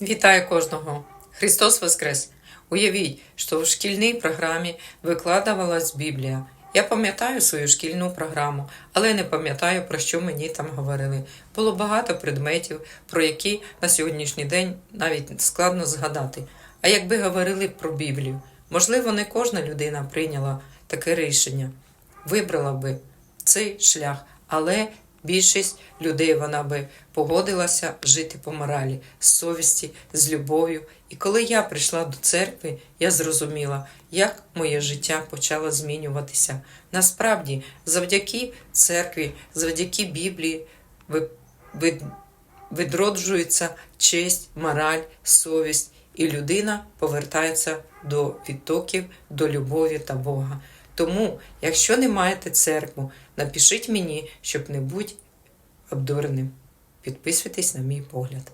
Вітаю кожного! Христос Воскрес! Уявіть, що в шкільній програмі викладувалась Біблія. Я пам'ятаю свою шкільну програму, але не пам'ятаю, про що мені там говорили. Було багато предметів, про які на сьогоднішній день навіть складно згадати. А якби говорили про Біблію, можливо, не кожна людина прийняла таке рішення, вибрала би цей шлях, але більшість людей вона би погодилася жити по моралі, з совісті, з любов'ю. І коли я прийшла до церкви, я зрозуміла, як моє життя почало змінюватися. Насправді, завдяки церкві, завдяки Біблії, відроджується честь, мораль, совість, і людина повертається до відтоків, до любові та Бога. Тому, якщо не маєте церкву, напишіть мені, щоб не бути обдуреним. Підписуйтесь на мій погляд.